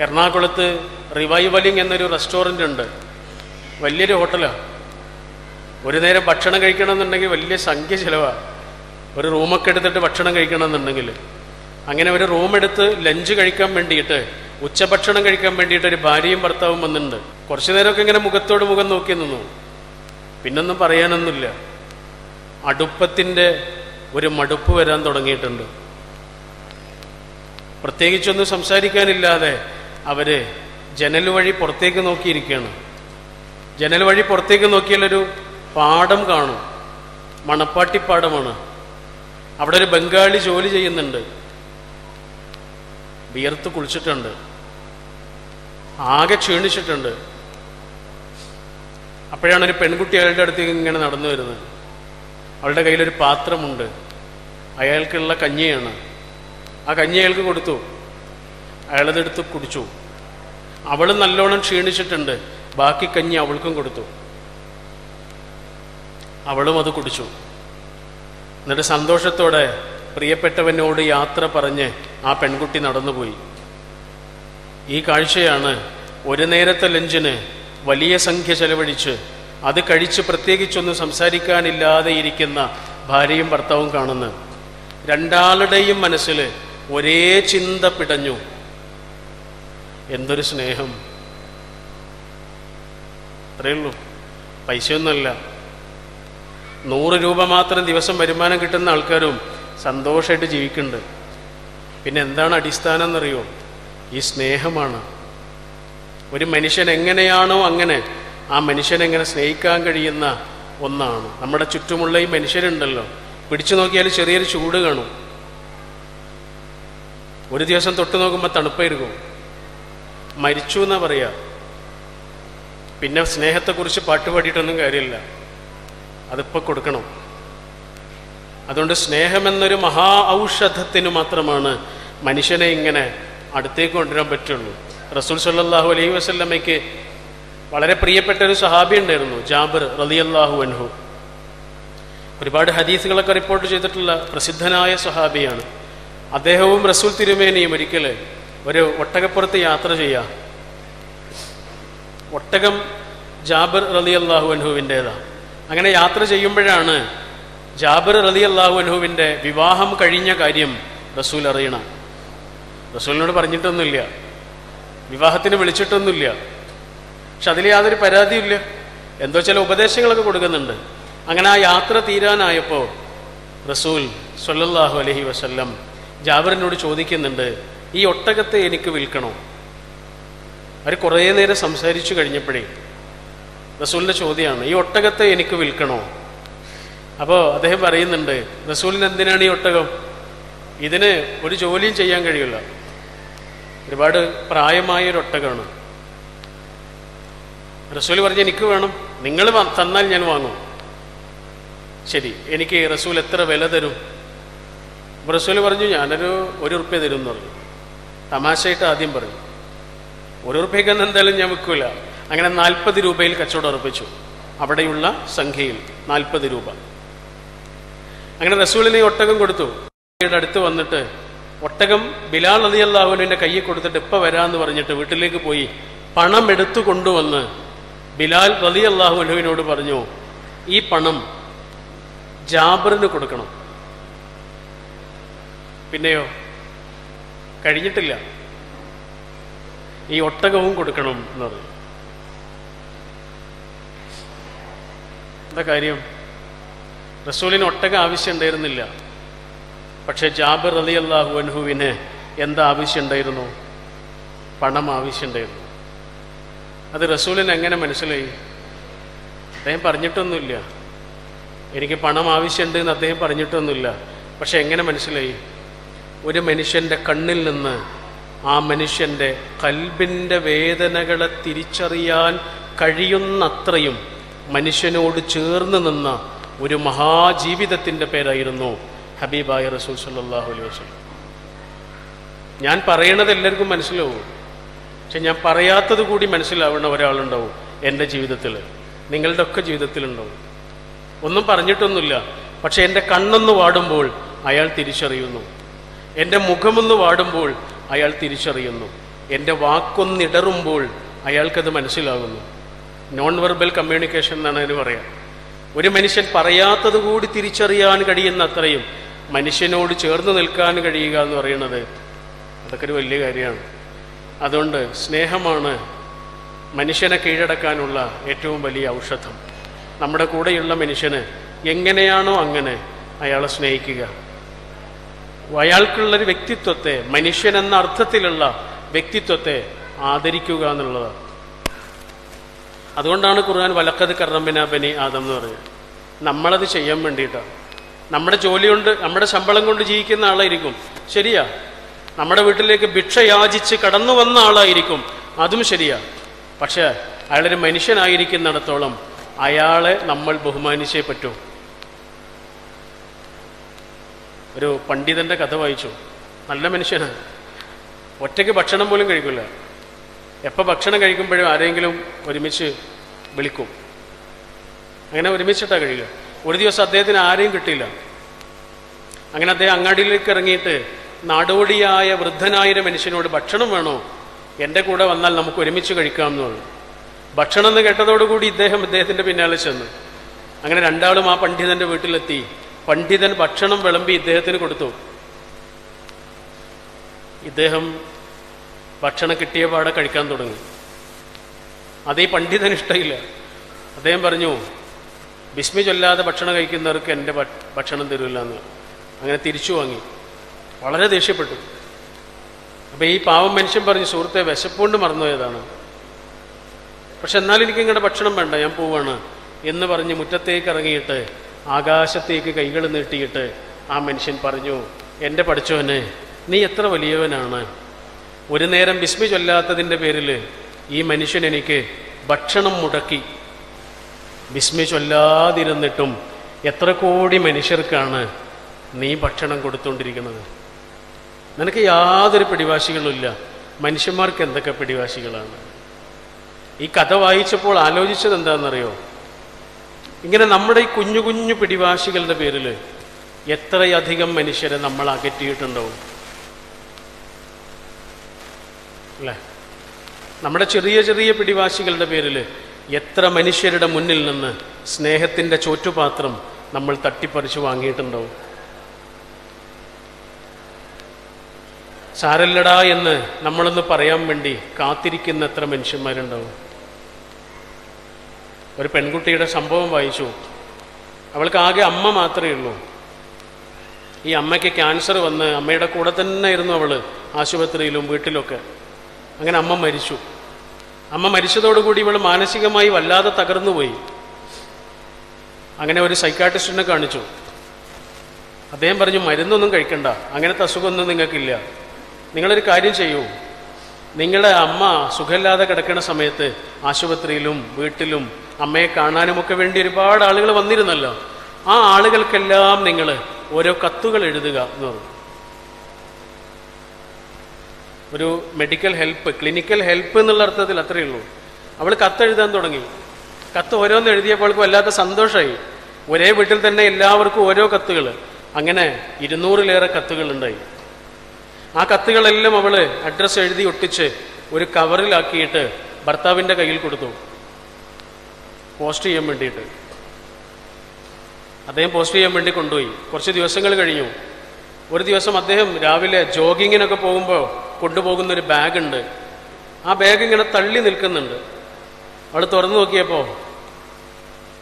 എറണാകുളത്ത് റിവൈവലിംഗ് എന്നൊരു റെസ്റ്റോറന്റ് ഉണ്ട്. വലിയൊരു ഹോട്ടലാണ് ഒരു നേരം ഭക്ഷണം കഴിക്കണമെന്നുണ്ടെങ്കിൽ വലിയ സംഖ്യ ചിലവാണ് ഒരു റൂമൊക്കെ എടുത്തിട്ട് ഭക്ഷണം കഴിക്കണമെന്നുണ്ടെങ്കിൽ. അങ്ങനെ ഒരു റൂം എടുത്ത് ലഞ്ച് കഴിക്കാൻ വേണ്ടിയിട്ട് ഉച്ചഭക്ഷണം കഴിക്കാൻ വേണ്ടിയിട്ട് ഒരു ഭാര്യയും ഭർത്താവും വന്നിട്ടുണ്ട്. കുറച്ചു നേരമൊക്കെ ഇങ്ങനെ മുഖത്തോട് മുഖം നോക്കി നിന്നു. പിന്നൊന്നും പറയാനൊന്നുമില്ല. അടുപ്പത്തിന്റെ ഒരു മടുപ്പ് വരാൻ തുടങ്ങിയിട്ടുണ്ട്. പ്രത്യേകിച്ചൊന്നും സംസാരിക്കാനില്ലാതെ അവർ ജനൽ വഴി പുറത്തേക്ക് നോക്കിയിരിക്കുകയാണ്. ജനൽ വഴി പുറത്തേക്ക് നോക്കിയാലൊരു പാടം കാണും. മണപ്പാട്ടിപ്പാടമാണ് അവിടെ ഒരു ബംഗാളി ജോലി ചെയ്യുന്നുണ്ട്. വിയർത്ത് കുളിച്ചിട്ടുണ്ട്. ആകെ ക്ഷീണിച്ചിട്ടുണ്ട്. അപ്പോഴാണ് ഒരു പെൺകുട്ടി അയാളുടെ അടുത്തേക്ക് ഇങ്ങനെ നടന്നു വരുന്നത്. അവളുടെ കയ്യിലൊരു പാത്രമുണ്ട്. അയാൾക്കുള്ള കഞ്ഞിയാണ്. ആ കഞ്ഞി അയാൾക്ക് കൊടുത്തു. അയാളതെടുത്ത് കുടിച്ചു. അവൾ നല്ലോണം ക്ഷീണിച്ചിട്ടുണ്ട്. ബാക്കി കഞ്ഞി അവൾക്കും കൊടുത്തു. അവളും അത് കുടിച്ചു. എന്നിട്ട് സന്തോഷത്തോടെ പ്രിയപ്പെട്ടവനോട് യാത്ര പറഞ്ഞ് ആ പെൺകുട്ടി നടന്നുപോയി. ഈ കാഴ്ചയാണ് ഒരു നേരത്തെ ലഞ്ചിന് വലിയ സംഖ്യ ചെലവഴിച്ച് അത് കഴിച്ച് പ്രത്യേകിച്ചൊന്നും സംസാരിക്കാനില്ലാതെ ഇരിക്കുന്ന ഭാര്യയും ഭർത്താവും കാണുന്നത്. രണ്ടാളുടെയും മനസ്സിൽ ഒരേ ചിന്ത പിടഞ്ഞു. എന്തൊരു സ്നേഹം. അത്രയേ ഉള്ളൂ. പൈസയൊന്നുമല്ല. നൂറ് രൂപ മാത്രം ദിവസം വരുമാനം കിട്ടുന്ന ആൾക്കാരും സന്തോഷമായിട്ട് ജീവിക്കുന്നുണ്ട്. പിന്നെ എന്താണ് അടിസ്ഥാനം എന്നറിയോ? ഈ സ്നേഹമാണ്. ഒരു മനുഷ്യൻ എങ്ങനെയാണോ അങ്ങനെ ആ മനുഷ്യനെങ്ങനെ സ്നേഹിക്കാൻ കഴിയുന്ന ഒന്നാണ്. നമ്മുടെ ചുറ്റുമുള്ള ഈ മനുഷ്യരുണ്ടല്ലോ. പിടിച്ചു നോക്കിയാൽ ചെറിയൊരു ചൂട് കാണും. ഒരു ദിവസം തൊട്ട് നോക്കുമ്പോൾ തണുപ്പായിരിക്കും. മരിച്ചു എന്നാ പറയാ? പിന്നെ സ്നേഹത്തെക്കുറിച്ച് പാട്ട് പാടിയിട്ടൊന്നും കാര്യമില്ല. അതിപ്പോൾ കൊടുക്കണം. അതുകൊണ്ട് സ്നേഹമെന്നൊരു മഹാ ഔഷധത്തിന് മാത്രമാണ് മനുഷ്യനെ ഇങ്ങനെ അടുത്തേക്ക് കൊണ്ടുവരാൻ പറ്റുള്ളൂ. റസൂൽ സല്ലാഹു അലൈഹി വസല്ലമ്മയ്ക്ക് വളരെ പ്രിയപ്പെട്ട ഒരു സഹാബി ഉണ്ടായിരുന്നു ജാബിർ റലിയല്ലാഹു അൻഹു. ഒരുപാട് ഹദീസുകളൊക്കെ റിപ്പോർട്ട് ചെയ്തിട്ടുള്ള പ്രസിദ്ധനായ സഹാബിയാണ്. അദ്ദേഹവും റസൂൽ തിരുമേനിയും ഒരിക്കൽ ഒരു ഒട്ടകപ്പുറത്ത് യാത്ര ചെയ്യാം. ഒട്ടകം ജാബിർ റലി അള്ളാഹു അനുഹുവിന്റെതാ അങ്ങനെ യാത്ര ചെയ്യുമ്പോഴാണ് ജാബിർ റലി അള്ളാഹു അൻഹുവിന്റെ വിവാഹം കഴിഞ്ഞ കാര്യം റസൂൽ അറിയണം. റസൂലിനോട് പറഞ്ഞിട്ടൊന്നുമില്ല. വിവാഹത്തിന് വിളിച്ചിട്ടൊന്നുമില്ല. പക്ഷെ അതിൽ യാതൊരു പരാതിയില്ല എന്തോ ചില ഉപദേശങ്ങളൊക്കെ കൊടുക്കുന്നുണ്ട്. അങ്ങനെ ആ യാത്ര തീരാനായപ്പോൾ റസൂൽ സൊല്ലാഹു അലഹി വസല്ലം ജാബിറിനോട് ചോദിക്കുന്നുണ്ട് ഈ ഒട്ടകത്തെ എനിക്ക് വിൽക്കണോ? അവർ കുറേ നേരം സംസാരിച്ചു കഴിഞ്ഞപ്പോഴേ റസൂലിന്റെ ചോദ്യമാണ് ഈ ഒട്ടകത്തെ എനിക്ക് വിൽക്കണോ? അപ്പോൾ അദ്ദേഹം പറയുന്നുണ്ട് റസൂലിന് എന്തിനാണ് ഈ ഒട്ടകം? ഇതിന് ഒരു ജോലിയും ചെയ്യാൻ കഴിയില്ല. ഒരുപാട് പ്രായമായ ഒരു ഒട്ടകമാണ് റസൂൽ പറഞ്ഞ് എനിക്ക് വേണം. നിങ്ങൾ തന്നാൽ ഞാൻ വാങ്ങും. ശരി എനിക്ക് റസൂൽ എത്ര വില തരും? റസൂൽ പറഞ്ഞു ഞാനൊരു ഒരു ഉറുപ്പ്യ തരും എന്ന് പറഞ്ഞു. തമാശയായിട്ട് ആദ്യം പറഞ്ഞു ഒരു ഉറുപ്പ്യക്കൊന്നും എന്തായാലും ഞാൻ വിൽക്കൂല. അങ്ങനെ നാൽപ്പത് രൂപയിൽ കച്ചവടം ഉറപ്പിച്ചു. അവിടെയുള്ള സംഖ്യയിൽ നാൽപ്പത് രൂപ. അങ്ങനെ റസൂലിനെ ഒട്ടകം കൊടുത്തു. അടുത്ത് വന്നിട്ട് ഒട്ടകം ബിലാൽ അലി അള്ളാഹുവിന്റെ കയ്യിൽ കൊടുത്തിട്ട് ഇപ്പം വരാമെന്ന് പറഞ്ഞിട്ട് വീട്ടിലേക്ക് പോയി പണം എടുത്തു കൊണ്ടുവന്ന് ബിലാൽ റലി അള്ളാഹുലുവിനോട് പറഞ്ഞു ഈ പണം ജാബറിന് കൊടുക്കണം. പിന്നെയോ? കഴിഞ്ഞിട്ടില്ല. ഈ ഒട്ടകവും കൊടുക്കണം എന്ന് പറഞ്ഞു എന്താ കാര്യം? റസൂലിന് ഒട്ടകം ആവശ്യമുണ്ടായിരുന്നില്ല പക്ഷേ ജാബിർ അലി അള്ളാഹു അൻഹുവിന് എന്താ ആവശ്യമുണ്ടായിരുന്നു പണം ആവശ്യമുണ്ടായിരുന്നു അത് റസൂലിന് എങ്ങനെ മനസ്സിലായി? അദ്ദേഹം പറഞ്ഞിട്ടൊന്നുമില്ല. എനിക്ക് പണം ആവശ്യമുണ്ട് എന്ന് അദ്ദേഹം പറഞ്ഞിട്ടൊന്നുമില്ല. പക്ഷെ എങ്ങനെ മനസ്സിലായി? ഒരു മനുഷ്യന്റെ കണ്ണിൽ നിന്ന് ആ മനുഷ്യന്റെ കൽബിന്റെ വേദനകളെ തിരിച്ചറിയാൻ കഴിയുന്നത്രയും മനുഷ്യനോട് ചേർന്ന് നിന്ന ഒരു മഹാജീവിതത്തിന്റെ പേരായിരുന്നു ഹബീബായ റസൂൽ സല്ലാഹു അലൈഹി വസ്ലം ഞാൻ പറയണത് എല്ലാവർക്കും മനസ്സിലാവും. പക്ഷെ ഞാൻ പറയാത്തത് കൂടി മനസ്സിലാവുന്ന ഒരാളുണ്ടാവും എന്റെ ജീവിതത്തിൽ നിങ്ങളുടെ ഒക്കെ ജീവിതത്തിലുണ്ടാവും. ഒന്നും പറഞ്ഞിട്ടൊന്നുമില്ല. പക്ഷെ എന്റെ കണ്ണൊന്ന് വാടുമ്പോൾ അയാൾ തിരിച്ചറിയുന്നു. എന്റെ മുഖമൊന്ന് വാടുമ്പോൾ അയാൾ തിരിച്ചറിയുന്നു. എന്റെ വാക്കൊന്നിടറുമ്പോൾ അയാൾക്കത് മനസ്സിലാകുന്നു. നോൺ വെർബൽ കമ്മ്യൂണിക്കേഷൻ എന്നാണ് അതിന് പറയാം. ഒരു മനുഷ്യൻ പറയാത്തത് കൂടി തിരിച്ചറിയാൻ കഴിയുന്ന അത്രയും മനുഷ്യനോട് ചേർന്ന് നിൽക്കാൻ കഴിയുക എന്ന് പറയുന്നത് അതൊക്കെ ഒരു വലിയ കാര്യമാണ്. അതുകൊണ്ട് സ്നേഹമാണ് മനുഷ്യനെ കീഴടക്കാനുള്ള ഏറ്റവും വലിയ ഔഷധം. നമ്മുടെ കൂടെയുള്ള മനുഷ്യന് എങ്ങനെയാണോ അങ്ങനെ അയാളെ സ്നേഹിക്കുക. അയാൾക്കുള്ളൊരു വ്യക്തിത്വത്തെ മനുഷ്യൻ എന്ന അർത്ഥത്തിലുള്ള വ്യക്തിത്വത്തെ ആദരിക്കുക എന്നുള്ളത്. അതുകൊണ്ടാണ് ഖുർആൻ വലക്കത് കർണമ്പിന ബനി ആദം എന്ന് പറയുന്നത്. നമ്മളത് ചെയ്യാൻ വേണ്ടിയിട്ടാണ് നമ്മുടെ ജോലി കൊണ്ട് നമ്മുടെ ശമ്പളം കൊണ്ട് ജീവിക്കുന്ന ആളായിരിക്കും. ശരിയാ. നമ്മുടെ വീട്ടിലേക്ക് ഭിക്ഷ യാചിച്ച് കടന്നു വന്ന ആളായിരിക്കും. അതും ശരിയാ. പക്ഷേ അയാളൊരു മനുഷ്യനായിരിക്കുന്നിടത്തോളം അയാളെ നമ്മൾ ബഹുമാനിച്ചേ പറ്റൂ. ഒരു പണ്ഡിതന്റെ കഥ വായിച്ചു. നല്ല മനുഷ്യനാണ് ഒറ്റയ്ക്ക് ഭക്ഷണം പോലും കഴിക്കില്ല എപ്പോൾ ഭക്ഷണം കഴിക്കുമ്പോഴും ആരെങ്കിലും ഒരുമിച്ച് വിളിക്കും. അങ്ങനെ ഒരുമിച്ചിട്ടാണ് കഴിയുക ഒരു ദിവസം അദ്ദേഹത്തിന് ആരെയും കിട്ടിയില്ല. അങ്ങനെ അദ്ദേഹം അങ്ങാടിയിലേക്ക് ഇറങ്ങിയിട്ട് നാടോടിയായ വൃദ്ധനായൊരു മനുഷ്യനോട് ഭക്ഷണം വേണോ? എന്റെ കൂടെ വന്നാൽ നമുക്ക് ഒരുമിച്ച് കഴിക്കാം എന്ന് പറഞ്ഞു. ഭക്ഷണം എന്ന് കേട്ടതോടുകൂടി ഇദ്ദേഹം ഇദ്ദേഹത്തിന്റെ പിന്നാലെ ചെന്നു. അങ്ങനെ രണ്ടാളും ആ പണ്ഡിതന്റെ വീട്ടിലെത്തി. പണ്ഡിതൻ ഭക്ഷണം വിളമ്പി ഇദ്ദേഹത്തിന് കൊടുത്തു. ഇദ്ദേഹം ഭക്ഷണം കിട്ടിയ പാടെ കഴിക്കാൻ തുടങ്ങി. അതേ പണ്ഡിതന് ഇഷ്ടമില്ല. അദ്ദേഹം പറഞ്ഞു ബിസ്മി ചൊല്ലാതെ ഭക്ഷണം കഴിക്കുന്നവർക്ക് എന്റെ ഭക്ഷണം തരില്ല എന്ന് അങ്ങനെ തിരിച്ചു വാങ്ങി. വളരെ ദേഷ്യപ്പെട്ടു. അപ്പോൾ ഈ പാവം മനുഷ്യൻ പറഞ്ഞു സുഹൃത്തെ വിശപ്പുകൊണ്ട് മറന്നുപോയതാണ് പക്ഷെ എന്നാലും എനിക്ക് ഇങ്ങോട്ട് ഭക്ഷണം വേണ്ട ഞാൻ പോവാണ് എന്ന് പറഞ്ഞ് മുറ്റത്തേക്ക് ഇറങ്ങിയിട്ട് ആകാശത്തേക്ക് കൈകൾ നീട്ടിയിട്ട് ആ മനുഷ്യൻ പറഞ്ഞു എന്റെ പഠിച്ചവന് നീ എത്ര വലിയവനാണ്? ഒരു നേരം വിസ്മി ചൊല്ലാത്തതിന്റെ പേരിൽ ഈ മനുഷ്യൻ എനിക്ക് ഭക്ഷണം മുടക്കി. വിസ്മി ചൊല്ലാതിരുന്നിട്ടും എത്ര കോടി മനുഷ്യർക്കാണ് നീ ഭക്ഷണം കൊടുത്തുകൊണ്ടിരിക്കുന്നത് നിനക്ക് യാതൊരു പിടിവാശികളുമില്ല. മനുഷ്യന്മാർക്ക് എന്തൊക്കെ പിടിവാശികളാണ്? ഈ കഥ വായിച്ചപ്പോൾ ആലോചിച്ചത് എന്താണെന്നറിയോ? ഇങ്ങനെ നമ്മുടെ ഈ കുഞ്ഞു കുഞ്ഞു പിടിവാശികളുടെ പേരിൽ എത്രയധികം മനുഷ്യരെ നമ്മൾ അകറ്റിയിട്ടുണ്ടാവും? അല്ലേ? നമ്മുടെ ചെറിയ ചെറിയ പിടിവാശികളുടെ പേരിൽ എത്ര മനുഷ്യരുടെ മുന്നിൽ നിന്ന് സ്നേഹത്തിന്റെ ചോറ്റുപാത്രം നമ്മൾ തട്ടിപ്പറിച്ച് വാങ്ങിയിട്ടുണ്ടാവും? സാരല്ലടാ എന്ന് നമ്മളൊന്ന് പറയാൻ വേണ്ടി കാത്തിരിക്കുന്ന എത്ര മനുഷ്യന്മാരുണ്ടാവും? ഒരു പെൺകുട്ടിയുടെ സംഭവം വായിച്ചു. അവൾക്ക് ആകെ അമ്മ മാത്രമേ ഉള്ളൂ. ഈ അമ്മയ്ക്ക് ക്യാൻസർ വന്ന് അമ്മയുടെ കൂടെ തന്നെ ആയിരുന്നു അവൾ ആശുപത്രിയിലും വീട്ടിലൊക്കെ. അങ്ങനെ അമ്മ മരിച്ചു. അമ്മ മരിച്ചതോടുകൂടി ഇവൾ മാനസികമായി വല്ലാതെ തകർന്നുപോയി. അങ്ങനെ ഒരു സൈക്കാട്രിസ്റ്റിനെ കാണിച്ചു. അദ്ദേഹം പറഞ്ഞു മരുന്നൊന്നും കഴിക്കണ്ട. അങ്ങനത്തെ അസുഖമൊന്നും നിങ്ങൾക്കില്ല. നിങ്ങളൊരു കാര്യം ചെയ്യൂ. നിങ്ങളുടെ അമ്മ സുഖമില്ലാതെ കിടക്കുന്ന സമയത്ത് ആശുപത്രിയിലും വീട്ടിലും അമ്മയെ കാണാനുമൊക്കെ വേണ്ടി ഒരുപാട് ആളുകൾ വന്നിരുന്നല്ലോ. ആ ആളുകൾക്കെല്ലാം നിങ്ങൾ ഓരോ കത്തുകൾ എഴുതുക എന്ന് പറഞ്ഞു. ഒരു മെഡിക്കൽ ഹെൽപ്പ് ക്ലിനിക്കൽ ഹെൽപ്പ് എന്നുള്ള അർത്ഥത്തിൽ അത്രയേ ഉള്ളൂ. അവൾ കത്തെഴുതാൻ തുടങ്ങി. കത്ത് ഓരോന്ന് എഴുതിയപ്പോൾക്ക് വല്ലാത്ത സന്തോഷമായി ഒരേ വീട്ടിൽ തന്നെ എല്ലാവർക്കും ഓരോ കത്തുകൾ. അങ്ങനെ ഇരുന്നൂറിലേറെ കത്തുകൾ ഉണ്ടായി. ആ കത്തുകളെല്ലാം അവൾ അഡ്രസ്സ് എഴുതി ഒട്ടിച്ച് ഒരു കവറിലാക്കിയിട്ട് ഭർത്താവിന്റെ കയ്യിൽ കൊടുത്തു. പോസ്റ്റ് ചെയ്യാൻ വേണ്ടിയിട്ട്. അദ്ദേഹം പോസ്റ്റ് ചെയ്യാൻ വേണ്ടി കൊണ്ടുപോയി. കുറച്ച് ദിവസങ്ങൾ കഴിഞ്ഞു. ഒരു ദിവസം അദ്ദേഹം രാവിലെ ജോഗിങ്ങിനൊക്കെ പോകുമ്പോൾ കൊണ്ടുപോകുന്ന ഒരു ബാഗുണ്ട്. ആ ബാഗ് ഇങ്ങനെ തള്ളി നിൽക്കുന്നുണ്ട്. അവൾ തുറന്നു നോക്കിയപ്പോൾ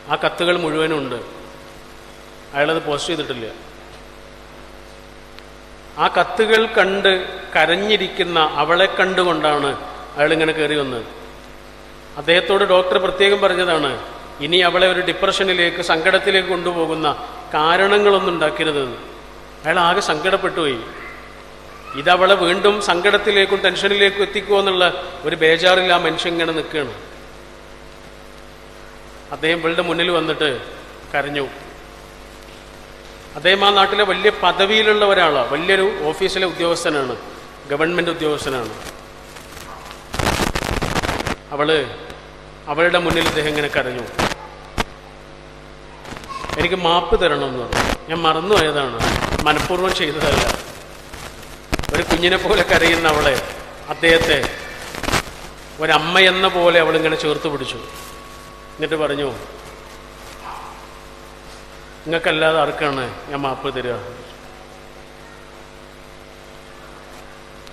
ആ കത്തുകൾ മുഴുവനും ഉണ്ട്. അയാളത് പോസ്റ്റ് ചെയ്തിട്ടില്ല. ആ കത്തുകൾ കണ്ട് കരഞ്ഞിരിക്കുന്ന അവളെ കണ്ടുകൊണ്ടാണ് അയാളിങ്ങനെ കയറി വന്നത്. അദ്ദേഹത്തോട് ഡോക്ടർ പ്രത്യേകം പറഞ്ഞതാണ് ഇനി അവളെ ഒരു ഡിപ്രഷനിലേക്ക് സങ്കടത്തിലേക്ക് കൊണ്ടുപോകുന്ന കാരണങ്ങളൊന്നും ഉണ്ടാക്കരുതെന്ന്. അയാൾ ആകെ സങ്കടപ്പെട്ടുപോയി. ഇതവളെ വീണ്ടും സങ്കടത്തിലേക്കും ടെൻഷനിലേക്കും എത്തിക്കുമോ എന്നുള്ള ഒരു ബേജാറിൽ ആ മനുഷ്യൻ ഇങ്ങനെ നിൽക്കുകയാണ്. അദ്ദേഹം ഇവളുടെ മുന്നിൽ വന്നിട്ട് കരഞ്ഞു. അദ്ദേഹം ആ നാട്ടിലെ വലിയ പദവിയിലുള്ള ഒരാളാണ് വലിയൊരു ഓഫീസിലെ ഉദ്യോഗസ്ഥനാണ് ഗവൺമെന്റ് ഉദ്യോഗസ്ഥനാണ്. അവൾ അവളുടെ മുന്നിൽ ഇദ്ദേഹം ഇങ്ങനെ കരഞ്ഞു. എനിക്ക് മാപ്പ് തരണം എന്ന് പറഞ്ഞു. ഞാൻ മറന്നുപോയതാണ്. മനഃപൂർവം ചെയ്തതല്ല. ഒരു കുഞ്ഞിനെ പോലെ കരയുന്ന അവളെ അദ്ദേഹത്തെ ഒരമ്മ എന്ന പോലെ അവളിങ്ങനെ ചേർത്ത് പിടിച്ചു. എന്നിട്ട് പറഞ്ഞു നിങ്ങൾക്കല്ലാതെ ആർക്കാണ് ഞാൻ മാപ്പ് തരിക?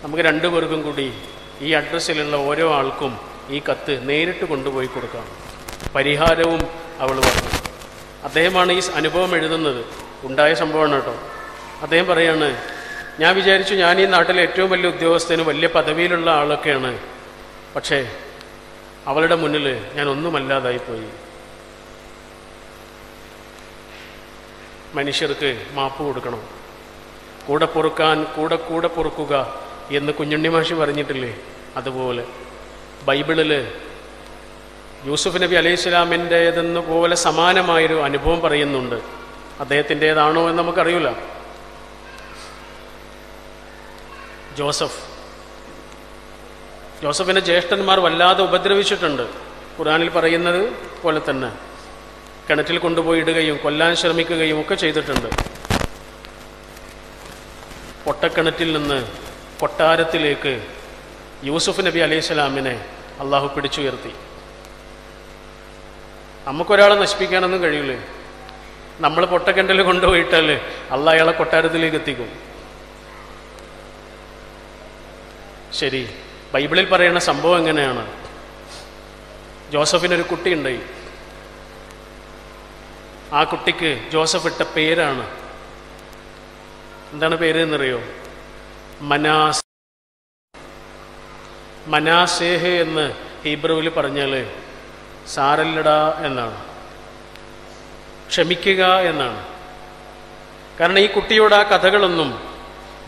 നമുക്ക് രണ്ടു പേർക്കും കൂടി ഈ അഡ്രസ്സിലുള്ള ഓരോ ആൾക്കും ഈ കത്ത് നേരിട്ട് കൊണ്ടുപോയി കൊടുക്കാം. പരിഹാരവും അവൾ പറഞ്ഞു. അദ്ദേഹമാണ് ഈ അനുഭവം എഴുതുന്നത്. ഉണ്ടായ സംഭവമാണ് കേട്ടോ. അദ്ദേഹം പറയാണ് ഞാൻ വിചാരിച്ചു ഞാൻ ഈ നാട്ടിലെ ഏറ്റവും വലിയ ഉദ്യോഗസ്ഥനും വലിയ പദവിയിലുള്ള ആളൊക്കെയാണ്. പക്ഷേ അവളുടെ മുന്നിൽ ഞാൻ ഒന്നുമല്ലാതായിപ്പോയി. മനുഷ്യർക്ക് മാപ്പ് കൊടുക്കണം. കൂടെ പൊറുക്കാൻ കൂടെ കൂടെ പൊറുക്കുക എന്ന് കുഞ്ഞുണ്ണി മാഷി പറഞ്ഞിട്ടില്ലേ? അതുപോലെ. ബൈബിളിൽ യൂസുഫ് നബി അലൈഹി സ്വലാമിന്റേതെന്ന് പോലെ സമാനമായൊരു അനുഭവം പറയുന്നുണ്ട്. അദ്ദേഹത്തിന്റേതാണോ എന്ന് നമുക്കറിയില്ല. ജോസഫ്. ജോസഫിനെ ജ്യേഷ്ഠന്മാർ വല്ലാതെ ഉപദ്രവിച്ചിട്ടുണ്ട്. ഖുറാനിൽ പറയുന്നത് പോലെ തന്നെ. കിണറ്റിൽ കൊണ്ടുപോയി ഇടുകയും കൊല്ലാൻ ശ്രമിക്കുകയും ഒക്കെ ചെയ്തിട്ടുണ്ട്. പൊട്ടക്കിണറ്റിൽ നിന്ന് കൊട്ടാരത്തിലേക്ക് യൂസുഫ് നബി അലൈഹി സ്വലാമിനെ അള്ളാഹു പിടിച്ചുയർത്തി. നമുക്കൊരാളെ നശിപ്പിക്കാനൊന്നും കഴിയില്ലേ നമ്മൾ പൊട്ടക്കണ്ടൽ കൊണ്ടുപോയിട്ടാൽ അള്ളാഹ് അയാളെ കൊട്ടാരത്തിലേക്ക് എത്തിക്കും. ശരി ബൈബിളിൽ പറയുന്ന സംഭവം എങ്ങനെയാണ്? ജോസഫിനൊരു കുട്ടിയുണ്ടായി. ആ കുട്ടിക്ക് ജോസഫ് ഇട്ട പേരാണ്. എന്താണ് പേര് എന്നറിയോ? മനാസ് മനാസേഹ് എന്ന് ഹീബ്രുവിൽ പറഞ്ഞാൽ സാരല്ലട എന്നാണ്. ക്ഷമിക്കുക എന്നാണ്. കാരണം ഈ കുട്ടിയോട് ആ കഥകളൊന്നും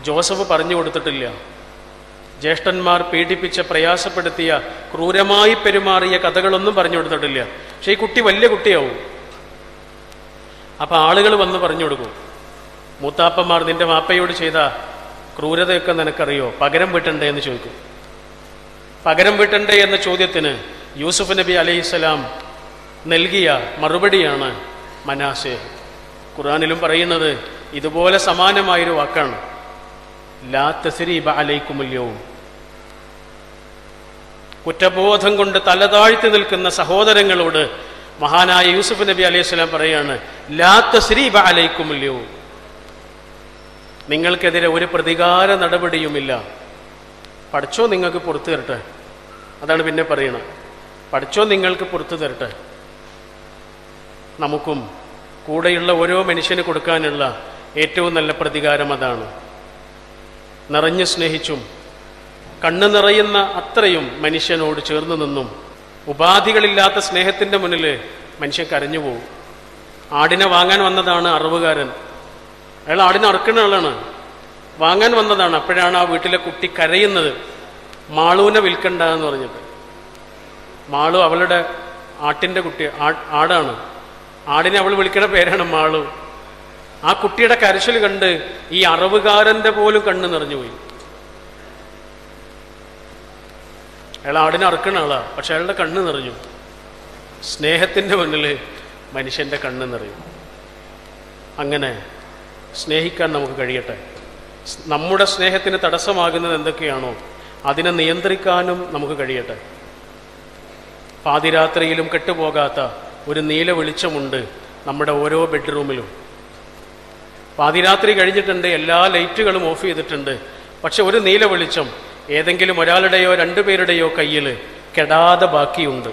ജോസഫ് പറഞ്ഞു കൊടുത്തിട്ടില്ല. ജ്യേഷ്ഠന്മാർ പീഡിപ്പിച്ച പ്രയാസപ്പെടുത്തിയ ക്രൂരമായി പെരുമാറിയ കഥകളൊന്നും പറഞ്ഞു കൊടുത്തിട്ടില്ല. പക്ഷെ ഈ കുട്ടി വലിയ കുട്ടിയാവും. അപ്പൊ ആളുകൾ വന്ന് പറഞ്ഞു കൊടുക്കും മൂത്താപ്പന്മാർ നിന്റെ മാപ്പയോട് ചെയ്ത ക്രൂരതയൊക്കെ നിനക്കറിയോ? പകരം വിട്ടണ്ടേ? എന്ന് ചോദിക്കും. പകരം വീട്ടണ്ടേ എന്ന ചോദ്യത്തിന് യൂസുഫ് നബി അലൈഹിസ്സലാം നൽകിയ മറുപടിയാണ് മനാസെ. ഖുറാനിലും പറയുന്നത് ഇതുപോലെ സമാനമായൊരു വാക്കാണ്. ലാ തസ്രീബ അലൈക്കുമല്യവും കുറ്റബോധം കൊണ്ട് തലതാഴ്ത്തി നിൽക്കുന്ന സഹോദരങ്ങളോട് മഹാനായ യൂസുഫ് നബി അലൈഹി സ്വലാം പറയാണ് ലാ തസ്രീബ അലൈക്കുമല്യവും നിങ്ങൾക്കെതിരെ ഒരു പ്രതികാര നടപടിയുമില്ല. പഠിച്ചോ നിങ്ങൾക്ക് പുറത്തു തരട്ടെ. അതാണ് പിന്നെ പറയണത്. പഠിച്ചോ നിങ്ങൾക്ക് പുറത്തു തരട്ടെ. നമുക്കും കൂടെയുള്ള ഓരോ മനുഷ്യന് കൊടുക്കാനുള്ള ഏറ്റവും നല്ല പ്രതികാരം അതാണ്. നിറഞ്ഞു സ്നേഹിച്ചും കണ്ണു നിറയുന്ന അത്രയും മനുഷ്യനോട് ചേർന്ന് നിന്നും ഉപാധികളില്ലാത്ത സ്നേഹത്തിന്റെ മുന്നിൽ മനുഷ്യൻ കരഞ്ഞു പോകും ആടിനെ വാങ്ങാൻ വന്നതാണ് അറിവുകാരൻ. അയാൾ ആടിനെ അറുക്കുന്ന ആളാണ്. വാങ്ങാൻ വന്നതാണ്. അപ്പോഴാണ് ആ വീട്ടിലെ കുട്ടി കരയുന്നത്. മാളൂനെ വിൽക്കണ്ട എന്ന് പറഞ്ഞിട്ട്. മാളു അവളുടെ ആട്ടിന്റെ കുട്ടി ആടാണ്. ആടിനെ അവൾ വിളിക്കുന്ന പേരാണ് മാളു. ആ കുട്ടിയുടെ കരച്ചിൽ കണ്ട് ഈ അറവുകാരന്റെ പോലും കണ്ണ് നിറഞ്ഞുപോയി അയാൾ ആടിനെ അറുക്കണ ആളാ പക്ഷെ അയാളുടെ കണ്ണ് നിറഞ്ഞു. സ്നേഹത്തിന്റെ മുന്നിൽ മനുഷ്യന്റെ കണ്ണ് നിറയും. അങ്ങനെ സ്നേഹിക്കാൻ നമുക്ക് കഴിയട്ടെ. നമ്മുടെ സ്നേഹത്തിന് തടസ്സമാകുന്നത് എന്തൊക്കെയാണോ അതിനെ നിയന്ത്രിക്കാനും നമുക്ക് കഴിയട്ടെ. പാതിരാത്രിയിലും കെട്ടുപോകാത്ത ഒരു നീല വെളിച്ചമുണ്ട് നമ്മുടെ ഓരോ ബെഡ്റൂമിലും. പാതിരാത്രി കഴിഞ്ഞിട്ടുണ്ട് എല്ലാ ലൈറ്റുകളും ഓഫ് ചെയ്തിട്ടുണ്ട്. പക്ഷെ ഒരു നീല വെളിച്ചം ഏതെങ്കിലും ഒരാളുടെയോ രണ്ടുപേരുടെയോ കയ്യിൽ കെടാതെ ബാക്കിയുണ്ട്.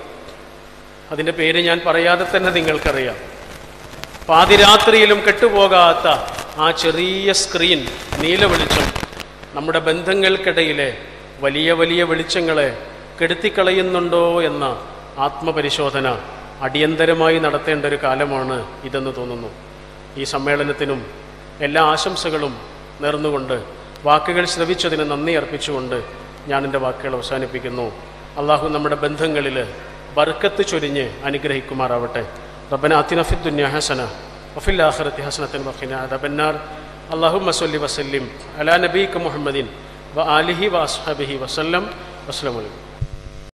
അതിന്റെ പേര് ഞാൻ പറയാതെ തന്നെ നിങ്ങൾക്കറിയാം. പാതിരാത്രിയിലും കെട്ടുപോകാത്ത ആ ചെറിയ സ്ക്രീൻ നീല വെളിച്ചം നമ്മുടെ ബന്ധങ്ങൾക്കിടയിലെ വലിയ വലിയ വെളിച്ചങ്ങളെ കെടുത്തിക്കളയുന്നുണ്ടോ എന്ന ആത്മപരിശോധന അടിയന്തരമായി നടത്തേണ്ട ഒരു കാലമാണ് ഇതെന്ന് തോന്നുന്നു. ഈ സമ്മേളനത്തിനും എല്ലാ ആശംസകളും നേർന്നുകൊണ്ട് വാക്കുകൾ ശ്രവിച്ചതിന് നന്ദി അർപ്പിച്ചുകൊണ്ട് ഞാൻ എന്റെ വാക്കുകൾ അവസാനിപ്പിക്കുന്നു. അള്ളാഹു നമ്മുടെ ബന്ധങ്ങളിൽ ബർക്കത്ത് ചൊരിഞ്ഞ് അനുഗ്രഹിക്കുമാറാവട്ടെ. റബ്ബന അതിനഫിദ് ദുന്യ ആഖിറത്തി ഹസനത്തൻ വഖിന അദബന്നാർ അല്ലാഹുമ്മ സ്വല്ലി വസല്ലിം അലാ നബീക മുഹമ്മദിൻ വ ആലിഹി വ അസ്ഹബിഹി വസല്ലം വസ്സലാമു അലൈക്കും